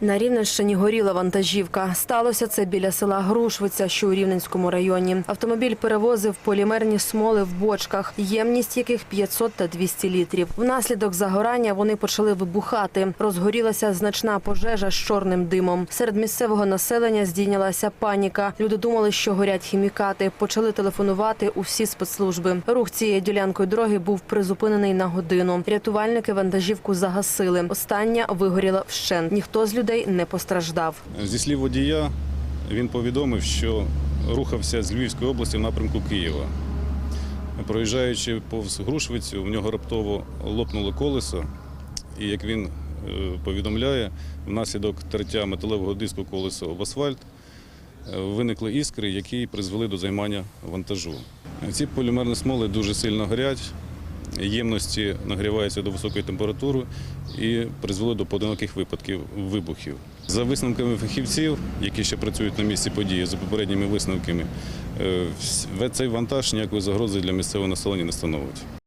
На Рівненщині горіла вантажівка. Сталося це біля села Грушвиця, що у Рівненському районі. Автомобіль перевозив полімерні смоли в бочках, ємність яких 500 та 200 літрів. Внаслідок загорання вони почали вибухати. Розгорілася значна пожежа з чорним димом. Серед місцевого населення здійнялася паніка. Люди думали, що горять хімікати. Почали телефонувати у всі спецслужби. Рух цією ділянкою дороги був призупинений на годину. Рятувальники вантажівку загасили. Остання вигоріла вщент. Ніхто з людей не постраждав. Зі слів водія, він повідомив, що рухався з Львівської області в напрямку Києва. Проїжджаючи повз Грушвицю, в нього раптово лопнуло колесо, і як він е, повідомляє, внаслідок тертя металевого диску колесо в асфальт е, виникли іскри, які призвели до займання вантажу. Ці полімерні смоли дуже сильно горять, ємності нагріваються до високої температури і призвели до поодиноких випадків вибухів. За висновками фахівців, які ще працюють на місці події, за попередніми висновками, е, цей вантаж ніякої загрози для місцевого населення не становить.